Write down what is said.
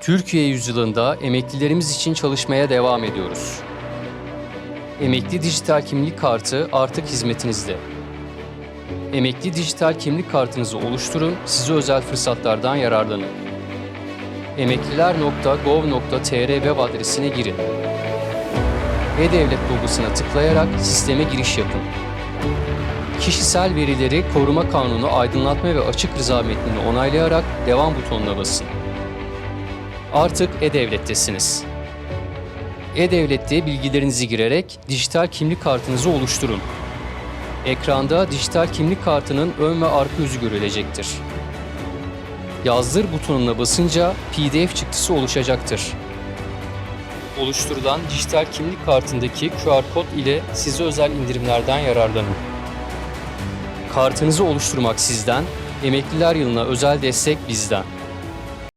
Türkiye yüzyılında emeklilerimiz için çalışmaya devam ediyoruz. Emekli dijital kimlik kartı artık hizmetinizde. Emekli dijital kimlik kartınızı oluşturun, size özel fırsatlardan yararlanın. emekliler.gov.tr web adresine girin. E-Devlet logosuna tıklayarak sisteme giriş yapın. Kişisel verileri koruma kanunu aydınlatma ve açık rıza metnini onaylayarak devam butonuna basın. Artık E-Devlet'tesiniz. E-Devlet'te bilgilerinizi girerek dijital kimlik kartınızı oluşturun. Ekranda dijital kimlik kartının ön ve arka yüzü görülecektir. Yazdır butonuna basınca PDF çıktısı oluşacaktır. Oluşturulan dijital kimlik kartındaki QR kod ile size özel indirimlerden yararlanın. Kartınızı oluşturmak sizden, emekliler yılına özel destek bizden.